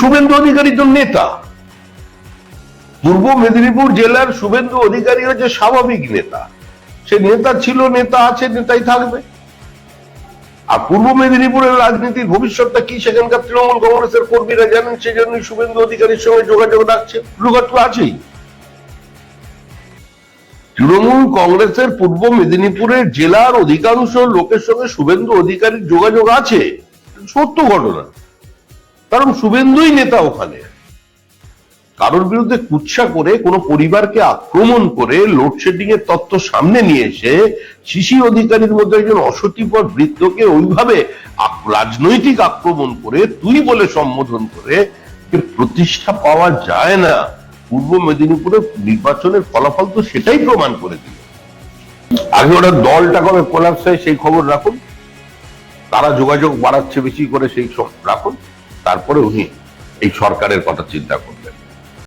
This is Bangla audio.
শুভেন্দু অধিকারী তো নেতা। পূর্ব মেদিনীপুর জেলার শুভেন্দু অধিকারী হচ্ছে স্বাভাবিক নেতা। সে নেতা ছিল, নেতা আছে, নেতাই থাকবে। আর পূর্ব মেদিনীপুরের রাজনীতির ভবিষ্যৎটা কি, সেখানকার তৃণমূল কংগ্রেসের কর্মীরা জানেন, সেজন্যই শুভেন্দু অধিকারীর সঙ্গে যোগাযোগ রাখছে। যোগাযোগ আছেই। তৃণমূল কংগ্রেসের পূর্ব মেদিনীপুরের জেলার অধিকাংশ লোকের সঙ্গে শুভেন্দু অধিকারীর যোগাযোগ আছে। সত্য ঘটনা। কারণ শুভেন্দুই নেতা ওখানে। কারোর বিরুদ্ধে কুৎসা করে, কোনো পরিবারকে আক্রমণ করে লোডশেডিং এর তত্ত্ব সামনে নিয়ে এসে শিশির অধিকারীর মধ্যে একজন অসতিপর বৃদ্ধকে ওইভাবে রাজনৈতিক আক্রমণ করে, তুই বলে সম্বোধন করে প্রতিষ্ঠা পাওয়া যায় না। পূর্ব মেদিনীপুরে নির্বাচনের ফলাফল তো সেটাই প্রমাণ করে দিল। আগে ওরা দলটা কবে কোলাপস হয় সেই খবর রাখুন। তারা যোগাযোগ বাড়াচ্ছে বেশি করে সেই সব রাখুন। তারপরে উনি এই সরকারের কথা চিন্তা করুন